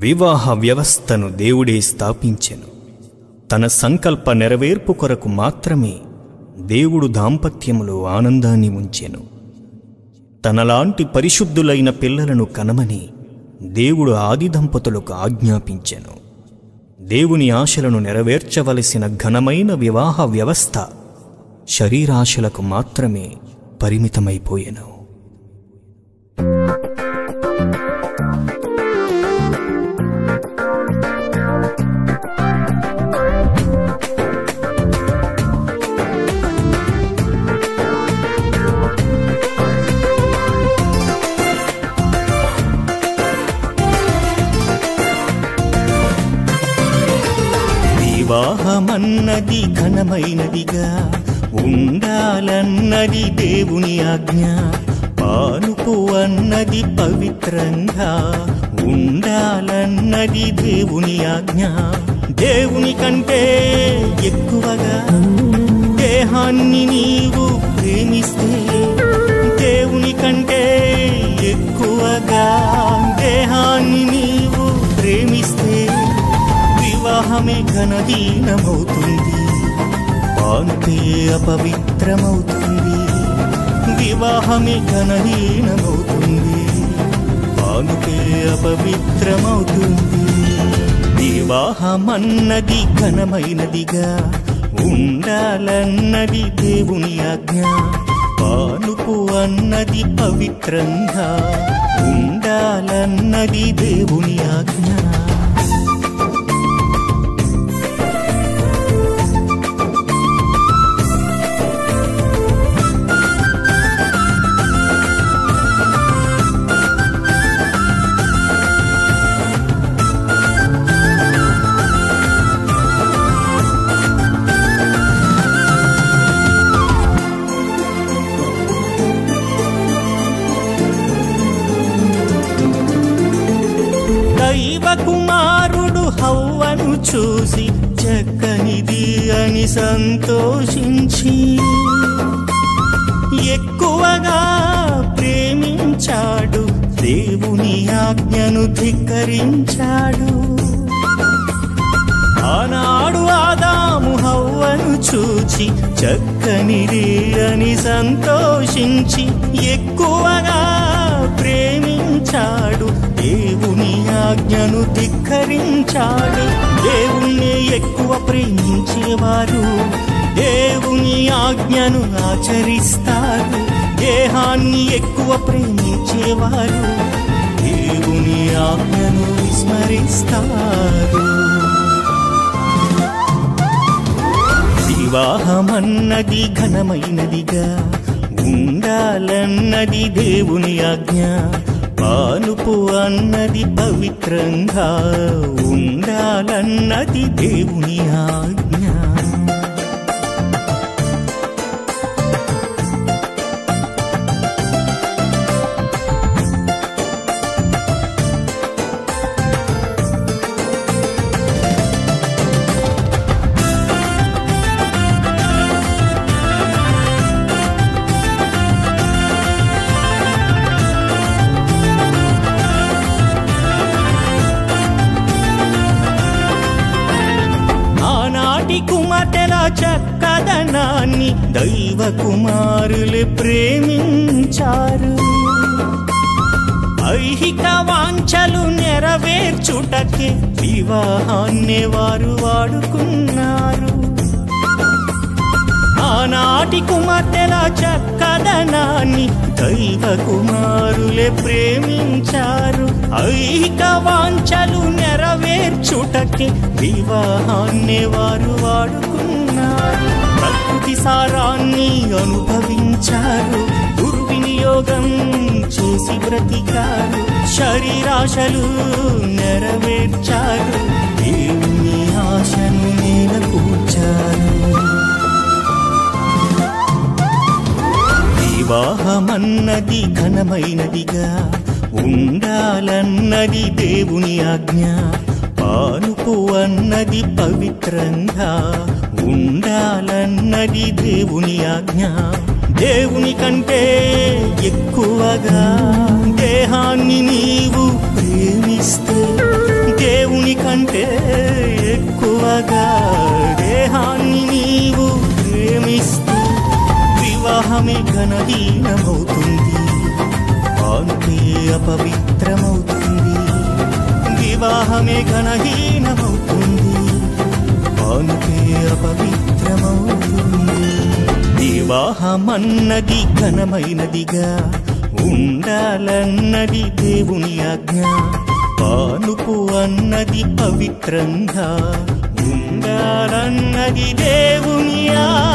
వివాహ వ్యవస్థను దేవుడే స్థాపించెను. తన సంకల్ప నెరవేర్పు కొరకు మాత్రమే దేవుడు దాంపత్యములో ఆనందాన్ని ఉంచెను. తనలాంటి పరిశుద్ధులైన పిల్లలను కనమని దేవుడు ఆది దంపతులకు ఆజ్ఞాపించెను. దేవుని ఆశలను నెరవేర్చవలసిన ఘనమైన వివాహ వ్యవస్థ శరీరాశలకు మాత్రమే పరిమితమైపోయెను. వివాహమన్నది ఘనమైనదిగా ఉండాలన్నది దేవుని ఆజ్ఞ పానుపు అన్నది పవిత్రంగా ఉండాలన్నది దేవుని ఆజ్ఞ. దేవుని కంటే ఎక్కువగా దేహాన్ని నీవు ప్రేమిస్తే దేవుని కంటే ఎక్కువగా వివాహమే ఘనహీనమవుతుంది పాంతే అపవిత్రమవుతుంది. వివాహమే ఘనహీనమవుతుంది పానుపే అపవిత్రమవుతుంది. వివాహమన్నది ఘనమైనదిగా ఉండాలన్నది దేవుని ఆజ్ఞ. పానుపు అన్నది పవిత్రంగా ఉండాలన్నది దేవుని ఆజ్ఞ. దైవ కుమారుడు హవ్వను చూసి చక్కనిది అని సంతోషించి ఎక్కువగా ప్రేమించాడు దేవుని ఆజ్ఞను ధిక్కరించాడు. ఆనాడు ఆదాము హవ్వను చూచి చక్కనిది అని సంతోషించి ఎక్కువగా ప్రేమించాడు. దేవుని ఆజ్ఞను ధిక్కరించాడు. దేవుణ్ణి ఎక్కువ ప్రేమించేవారు. దేవుని ఆజ్ఞను ఆచరిస్తారు. దేహాన్ని ఎక్కువ ప్రేమించేవారు. దేవుని ఆజ్ఞను విస్మరిస్తారు. వివాహమన్నది ఘనమైనదిగా ఉండాలన్నది దేవుని ఆజ్ఞ పాలుపు అన్నది పవిత్రంగా ఉండాలన్నది దేవుని ఆజ్ఞ. ఆనాటి కుమార్తెల చక్కదనాన్ని దైవ కుమారులు ప్రేమించారు. ఐహిక వాంఛలు నెరవేర్చుటకే వివాహాన్ని వారు వాడుకున్నారు. ఆనాటి కుమార్తెల చక్కదనాన్ని దైవ కుమారులే ప్రేమించారు. ఐక వాంఛలు నెరవేర్చుటకి వివాహాన్ని వారు వాడుకున్నారు. ప్రకృతి సారాన్ని అనుభవించారు. దుర్వినియోగం చేసి బ్రతికారు. శరీరాశలు నెరవేర్చారు. దేవుని ఆశ అన్నది ఘనమైనదిగా ఉండాలన్నది దేవుని ఆజ్ఞ పాలుపు అన్నది పవిత్రంగా ఉండాలన్నది దేవుని ఆజ్ఞ. దేవుని కంటే ఎక్కువగా వివాహమే ఘనహీనమవుతుంది. కాంతే అపవిత్రమవుతుంది. వివాహమే ఘనహీనమవుతుంది. కాంతే అపవిత్రమవుతుంది. వివాహమన్నది ఘనమైనదిగా ఉండాలన్నది దేవుని ఆజ్ఞ. పానుపు అన్నది పవిత్రంగా ఉండాలన్నది దేవుని ఆ